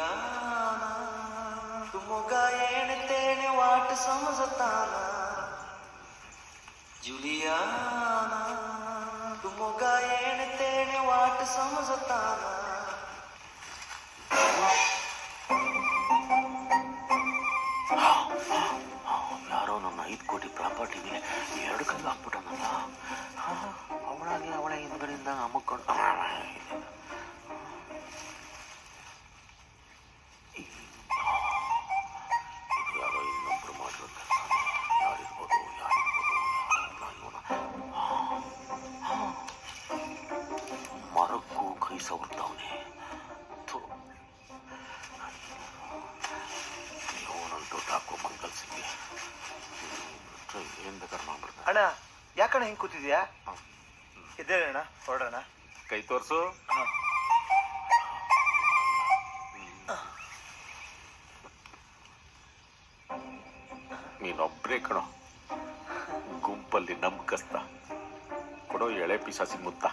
ಜಾನ ತುಮೊಗ ಏಣತೇಣೆ ವಾಟ ಸಮಜತಾನ ಜುಲಿಯಾನ ತುಮೊಗ ಏಣತೇಣೆ ವಾಟ ಸಮಜತಾನ ಯಾರೋ ನನ್ನ ಐದು ಕೋಟಿ ಪ್ರಾಪರ್ಟಿ ಮೇಲೆ ಎರಡು ಕಲ್ಲು ಹಾಕ್ಬಿಟ್ಟನಲ್ಲ ಅವಳಾಗಿ ಅವಳ ಹಿಂದ್ಗಡೆಯಿಂದ ಅಮ್ಮಕೊಂಡು ಮರಕ್ಕೂ ಕೈ ಸವರ್ತವನೆ ಇವನಂತೂ ಟಾಕು ಮಂಗಲ್ ಸಿಂಗ್ಗೆ ಏನ್ ಬೇಕಾದ್ರೆ ಮಾಡ್ಬಿಡ್ತಾನೆ ಅಣ್ಣ ಯಾಕಣ್ಣ ಹಿಂಗ್ ಕೂತಿದ್ಯಾ ಅಣ್ಣ ಹೊರಡೋಣ ಕೈ ತೋರ್ಸು ನೀನೊಬ್ರೇ ಕಣೋ ಗುಂಪಲ್ಲಿ ನಂಬಿಕಸ್ತ ಕೊಡೋ ಎಳೆ ಪಿಸಾಸಿ ಮುತ್ತ